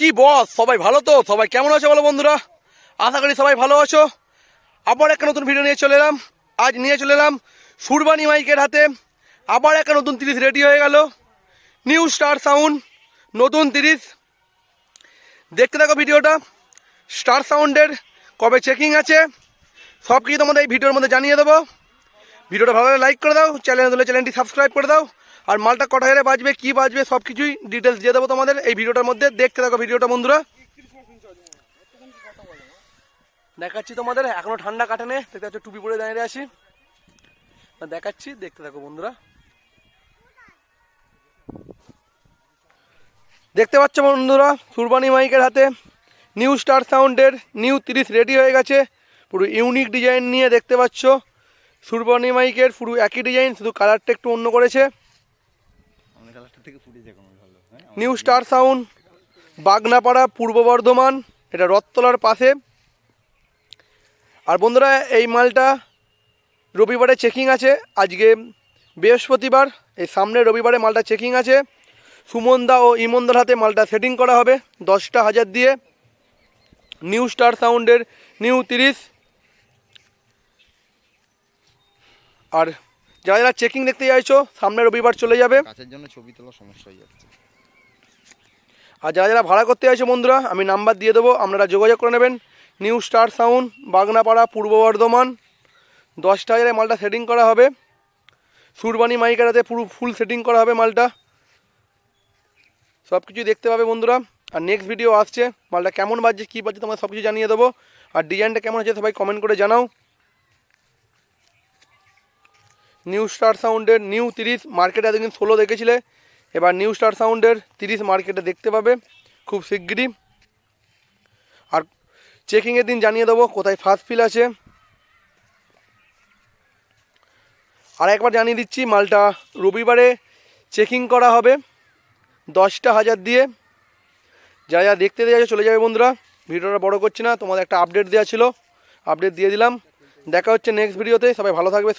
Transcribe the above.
কি বস? সবাই ভালো তো? সবাই কেমন আছো বলো বন্ধুরা? আশা করি সবাই ভালো আছো। আবার একটা নতুন ভিডিও নিয়ে চলে এলাম। আজ নিয়ে চলে এলাম সুরবানি মাইকের হাতে। আবার একটা নতুন তিরিশ রেডি হয়ে গেল। নিউ স্টার সাউন্ড নতুন তিরিশ। দেখতে থাকো ভিডিওটা স্টার সাউন্ডের কবে চেকিং আছে সব কিছু তোমাদের এই ভিডিওর মধ্যে জানিয়ে দেবো। ভিডিওটা ভালো লাইক করে দাও চ্যানেল চ্যানেলটি সাবস্ক্রাইব করে দাও। আর মালটা কটা হেরে বাজবে, কী বাজবে সব কিছুই ডিটেলস দিয়ে দেবো তোমাদের। এই ভিডিওটার মধ্যে দেখতে থাকো ভিডিওটা, বন্ধুরা। দেখাচ্ছি তোমাদের, এখনও ঠান্ডা কাটেনে, দেখতে পাচ্ছ টুপি পরে দাঁড়িয়ে আর দেখাচ্ছি, দেখতে থাকো বন্ধুরা। দেখতে পাচ্ছ বন্ধুরা, সুরবানি মাইকের হাতে নিউ স্টার সাউন্ডের নিউ তিরিশ রেডি হয়ে গেছে। পুরো ইউনিক ডিজাইন নিয়ে দেখতে পাচ্ছ। সুরবানি মাইকের পুরো একই ডিজাইন শুধু কালারটা একটু অন্য করেছে আমাদের কালারটা থেকে ফুটে যায় কোনো ভালো হ্যাঁ নিউ স্টার সাউন্ড, বাগনাপাড়া, পূর্ব বর্ধমান, এটা রথতলার পাশে। আর বন্ধুরা, এই মালটা রবিবারে চেকিং আছে, আজকে বৃহস্পতিবার, এই সামনে রবিবারে মালটা চেকিং আছে। সুমনদা ও ইমনদার হাতে মালটা সেটিং করা হবে, দশটা হাজার দিয়ে। নিউ স্টার সাউন্ডের নিউ তিরিশ। আর যারা যারা চেকিং দেখতে চাইছো সামনে রবিবার চলে যাবে। কাছের জন্য ছবি তোলা সমস্যা হয়ে যাচ্ছে। আর যারা যারা ভাড়া করতে চাইছো বন্ধুরা আমি নাম্বার দিয়ে দেবো আপনারা যোগাযোগ করে নেবেন। নিউ স্টার সাউন্ড বাগনাপাড়া পূর্ব বর্ধমান। দশটা হাজারে মালটা সেটিং করা হবে। সুরবানি মাইকারাতে পুরো ফুল সেটিং করা হবে মালটা। সব কিছু দেখতে পাবে বন্ধুরা। আর নেক্সট ভিডিও আসছে। মালটা কেমন বাজছে কী বাজছে তোমার সব কিছু জানিয়ে দেবো। আর ডিজাইনটা কেমন হচ্ছে সবাই কমেন্ট করে জানাও। নিউ স্টার সাউন্ডের নিউ তিরিশ মার্কেটে এতদিন ষোলো দেখেছিলে। এবার নিউ স্টার সাউন্ডের তিরিশ মার্কেটে দেখতে পাবে, খুব শিগগিরই। আর চেকিংয়ের দিন জানিয়ে দেবো কোথায় ফার্স্ট ফিল আছে। আর একবার জানিয়ে দিচ্ছি, মালটা রবিবারে চেকিং করা হবে, দশটা হাজার দিয়ে। যা যা দেখতে দেওয়া চলে যাবে বন্ধুরা। ভিডিওটা বড় করছি না, তোমাদের একটা আপডেট দেওয়া ছিল। আপডেট দিয়ে দিলাম। দেখা হচ্ছে নেক্সট ভিডিওতে সবাই ভালো থাকবে